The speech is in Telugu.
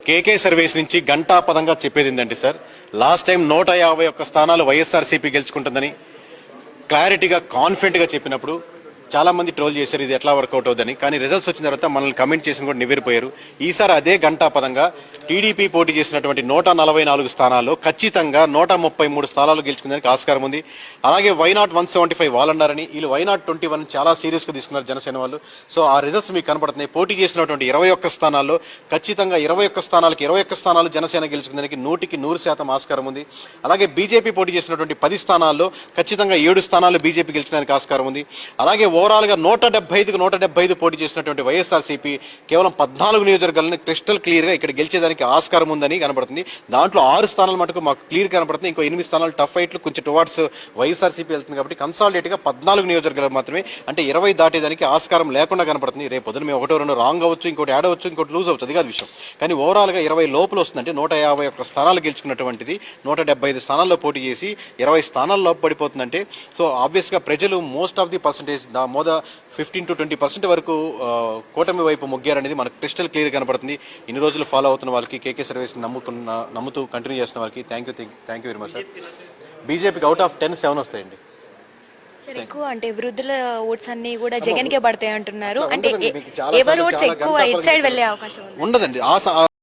కేకే సర్వీస్ నుంచి గంటాపదంగా చెప్పేది ఏంటంటే సార్ లాస్ట్ టైం నూట యాభై ఒక్క స్థానాలు వైఎస్ఆర్సీపీ గెలుచుకుంటుందని క్లారిటీగా కాన్ఫిడెంట్గా చెప్పినప్పుడు చాలా మంది ట్రోల్ చేశారు ఇది ఎట్లా వర్కౌట్ అవుతుందని కానీ రిజల్ట్స్ వచ్చిన తర్వాత మనల్ని కమెంట్ చేసిన కూడా నివ్వెరిపోయారు. ఈసారి అదే గంటా పదంగా టీడీపీ పోటీ చేసినటువంటి నూట నలభై నాలుగు స్థానాల్లో ఖచ్చితంగా నూట ముప్పై మూడు స్థానాలు గెలుచుకుందానికి ఆస్కారం ఉంది. అలాగే why not one seventy five వాళ్ళన్నారని వీళ్ళు వైనాట్ ట్వంటీ వన్ చాలా సీరియస్గా తీసుకున్నారు జనసేన వాళ్ళు. సో ఆ రిజల్ట్స్ మీకు కనపడుతున్నాయి. పోటీ చేసినటువంటి ఇరవై ఒక్క స్థానాల్లో ఖచ్చితంగా ఇరవై ఒక్క స్థానాలకు ఇరవై ఒక్క స్థానాలు జనసేన గెలుచుకుందానికి నూటికి నూరు శాతం ఆస్కారం ఉంది. అలాగే బీజేపీ పోటీ చేసినటువంటి పది స్థానాల్లో ఖచ్చితంగా ఏడు స్థానాలు బీజేపీ గెలిచడానికి ఆస్కారం ఉంది. అలాగే ఓవరాల్గా నూట డెబ్బై ఐదుకు నూట డెబ్బై ఐదు పోటీ చేసినటువంటి వైఎస్ఆర్సీపీ కేవలం పద్నాలుగు నియోజకవర్గాలను క్రిస్టల్ క్లియర్గా ఇక్కడ గెలిచేదానికి ఆస్కారం ఉందని కనబడుతుంది. దాంట్లో ఆరు స్థానాలు మటుకు మాకు క్లియర్ కనబడుతుంది ఇంకో ఎనిమిది స్థానాలు టఫ్ ఫైట్లు కొంచెం టువార్డ్స్ వైఎస్ఆర్సీపీ వెళ్తుంది కాబట్టి కన్సాలిడేట్గా పద్నాలుగు నియోజకవర్గాలు మాత్రమే అంటే ఇరవై దాటేదానికి ఆస్కారం లేకుండా కనబడుతుంది. రేపు పొద్దున మేము ఒకటో రెండు రాంగ్ అవ్వచ్చు ఇంకోటి యాడ్ అవ్వచ్చు ఇంకోటి లూజ్ అవుతుంది కాదు విషయం. కానీ ఓవరాల్గా ఇరవై లోపల వస్తుందంటే నూట యాభై ఒక్క స్థానాలు గెలుచుకున్నటువంటిది నూట డెబ్బై ఐదు స్థానాల్లో పోటీ చేసి ఇరవై స్థానాల్లో పడిపోతుందంటే సో ఆబ్వియస్గా ప్రజలు మోస్ట్ ఆఫ్ ది పర్సంటేజ్ మోద ఫిఫ్టీన్ టు ట్వంటీ పర్సెంట్ వరకు కూటమి వైపు మొగ్గారనేది మనకు క్రిస్టల్ క్లియర్ కనపడుతుంది. ఇన్ని రోజులు ఫాలో అవుతున్న వాళ్ళకి కేకే సర్వీస్ నమ్ముతున్న నమ్ముతూ కంటిన్యూ చేస్తున్న వాళ్ళకి thank you thank you very much sir బీజేపీకి అవుట్ ఆఫ్ టెన్ సెవెన్ వస్తాయండి. ఎక్కువ అంటే వృద్ధుల ఓట్స్ అన్ని కూడా జగన్ కే పడతాయి అంటున్నారు అంటే ఎవరి ఓట్స్ ఎక్కువ ఇటు సైడ్ వెళ్ళే అవకాశం ఉండదండి.